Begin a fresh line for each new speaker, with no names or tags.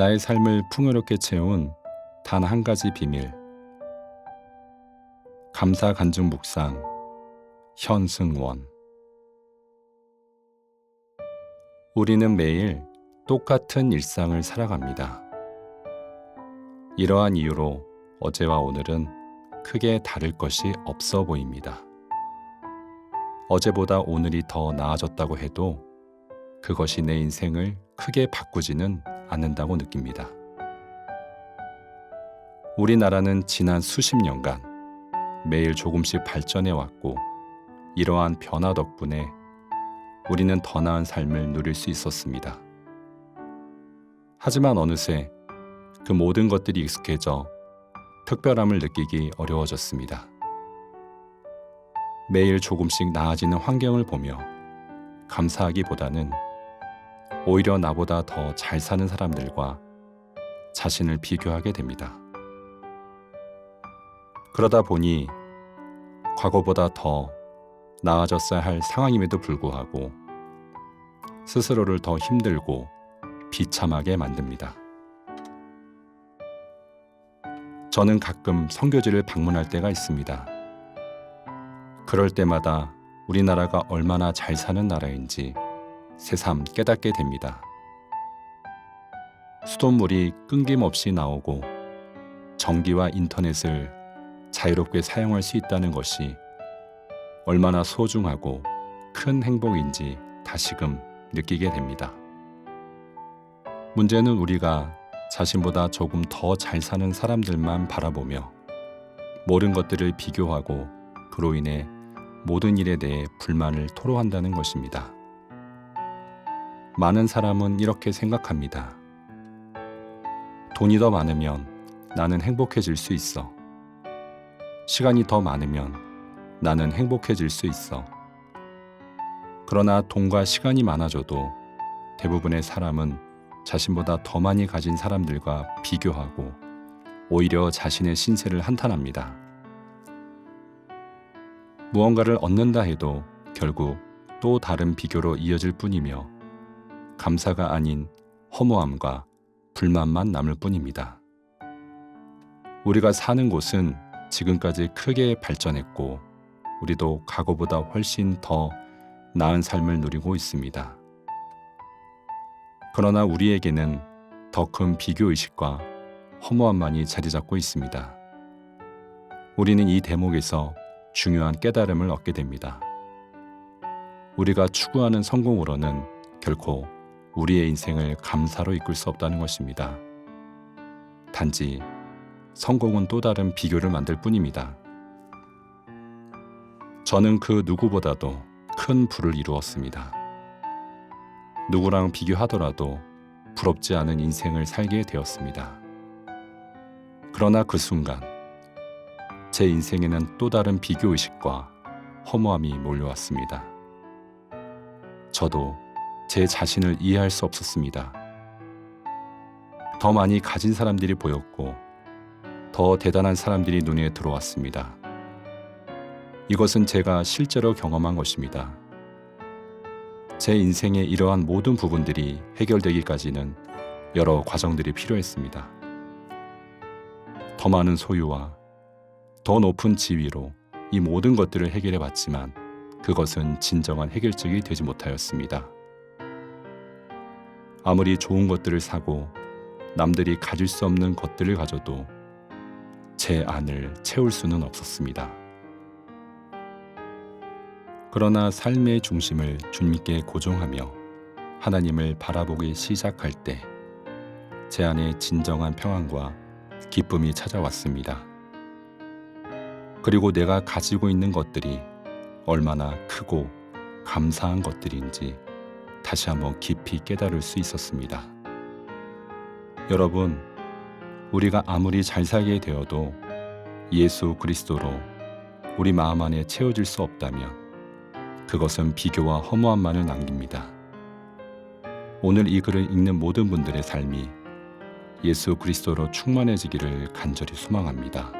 나의 삶을 풍요롭게 채운 단 한 가지 비밀. 감사 간증 묵상 현승원 우리는 매일 똑같은 일상을 살아갑니다. 이러한 이유로 어제와 오늘은 크게 다를 것이 없어 보입니다. 어제보다 오늘이 더 나아졌다고 해도 그것이 내 인생을 크게 바꾸지는 않는다고 느낍니다. 우리나라는 지난 수십 년간 매일 조금씩 발전해 왔고 이러한 변화 덕분에 우리는 더 나은 삶을 누릴 수 있었습니다. 하지만 어느새 그 모든 것들이 익숙해져 특별함을 느끼기 어려워졌습니다. 매일 조금씩 나아지는 환경을 보며 감사하기보다는 오히려 나보다 더 잘 사는 사람들과 자신을 비교하게 됩니다. 그러다 보니 과거보다 더 나아졌어야 할 상황임에도 불구하고 스스로를 더 힘들고 비참하게 만듭니다. 저는 가끔 선교지를 방문할 때가 있습니다. 그럴 때마다 우리나라가 얼마나 잘 사는 나라인지 새삼 깨닫게 됩니다. 수돗물이 끊김없이 나오고 전기와 인터넷을 자유롭게 사용할 수 있다는 것이 얼마나 소중하고 큰 행복인지 다시금 느끼게 됩니다. 문제는 우리가 자신보다 조금 더 잘 사는 사람들만 바라보며 모든 것들을 비교하고 그로 인해 모든 일에 대해 불만을 토로한다는 것입니다. 많은 사람은 이렇게 생각합니다. 돈이 더 많으면 나는 행복해질 수 있어. 시간이 더 많으면 나는 행복해질 수 있어. 그러나 돈과 시간이 많아져도 대부분의 사람은 자신보다 더 많이 가진 사람들과 비교하고 오히려 자신의 신세를 한탄합니다. 무언가를 얻는다 해도 결국 또 다른 비교로 이어질 뿐이며 감사가 아닌 허무함과 불만만 남을 뿐입니다. 우리가 사는 곳은 지금까지 크게 발전했고 우리도 과거보다 훨씬 더 나은 삶을 누리고 있습니다. 그러나 우리에게는 더 큰 비교의식과 허무함만이 자리 잡고 있습니다. 우리는 이 대목에서 중요한 깨달음을 얻게 됩니다. 우리가 추구하는 성공으로는 결코 우리의 인생을 감사로 이끌 수 없다는 것입니다. 단지 성공은 또 다른 비교를 만들 뿐입니다. 저는 그 누구보다도 큰 부를 이루었습니다. 누구랑 비교하더라도 부럽지 않은 인생을 살게 되었습니다. 그러나 그 순간 제 인생에는 또 다른 비교 의식과 허무함이 몰려왔습니다. 저도 제 자신을 이해할 수 없었습니다. 더 많이 가진 사람들이 보였고 더 대단한 사람들이 눈에 들어왔습니다. 이것은 제가 실제로 경험한 것입니다. 제 인생의 이러한 모든 부분들이 해결되기까지는 여러 과정들이 필요했습니다. 더 많은 소유와 더 높은 지위로 이 모든 것들을 해결해 봤지만 그것은 진정한 해결책이 되지 못하였습니다. 아무리 좋은 것들을 사고 남들이 가질 수 없는 것들을 가져도 제 안을 채울 수는 없었습니다. 그러나 삶의 중심을 주님께 고정하며 하나님을 바라보기 시작할 때 제 안에 진정한 평안과 기쁨이 찾아왔습니다. 그리고 내가 가지고 있는 것들이 얼마나 크고 감사한 것들인지 다시 한번 깊이 깨달을 수 있었습니다. 여러분, 우리가 아무리 잘 살게 되어도 예수 그리스도로 우리 마음 안에 채워질 수 없다면 그것은 비교와 허무함만을 남깁니다. 오늘 이 글을 읽는 모든 분들의 삶이 예수 그리스도로 충만해지기를 간절히 소망합니다.